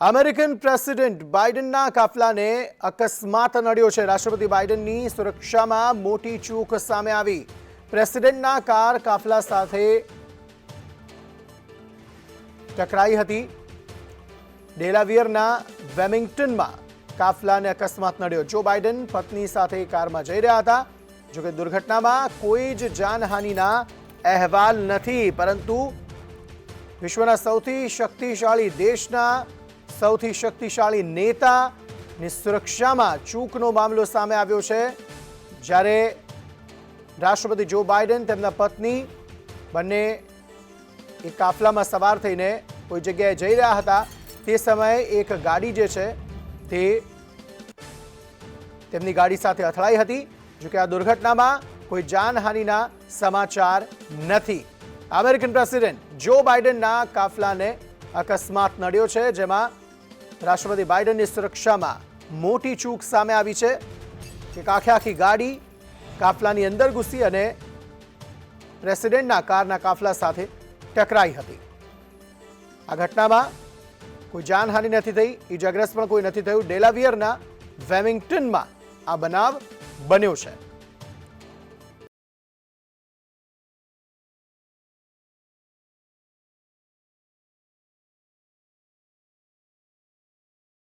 American president બાઇડનના કાફલાને અકસ્માત નડ્યો છે. રાષ્ટ્રપતિ બાઇડનની સુરક્ષામાં મોટી ચૂક સામે આવી. પ્રેસિડેન્ટના કાર કાફલા સાથે ટકરાઈ હતી. ડેલાવિયરના વેમિંગ્ટનમાં કાફલાને અકસ્માત નડ્યો. જો બાઇડન પત્ની સાથે કારમાં જઈ રહ્યા હતા જોકે દુર્ઘટનામાં કોઈ જ જાનહાનિના અહેવાલ નથી, પરંતુ વિશ્વના સૌથી શક્તિશાળી દેશના સૌથી શક્તિશાળી નેતાની સુરક્ષામાં ચૂકનો મામલો સામે આવ્યો છે. જ્યારે રાષ્ટ્રપતિ જો બાઇડન, તેમના પત્ની બંને એ કાફલામાં સવાર થઈને કોઈ જગ્યાએ જઈ રહ્યા હતા, તે સમયે એક ગાડી જે છે તે તેમની ગાડી સાથે અથડાઈ હતી, જોકે આ દુર્ઘટનામાં કોઈ જાનહાનિના સમાચાર નથી. અમેરિકન પ્રેસિડેન્ટ જો બાઇડનના કાફલાને અકસ્માત નડ્યો છે, જેમાં રાષ્ટ્રપતિ બાઇડનની સુરક્ષામાં મોટી ચૂક સામે આવી છે કે આખે આખી ગાડી કાફલાની અંદર ઘૂસી અને પ્રેસિડેન્ટના કારના કાફલા સાથે ટકરાઈ હતી. આ ઘટનામાં કોઈ જાનહાનિ નથી થઈ, ઈજાગ્રસ્ત પણ કોઈ નથી થયું. ડેલાવિયરના વેમિંગ્ટનમાં આ બનાવ બન્યો છે.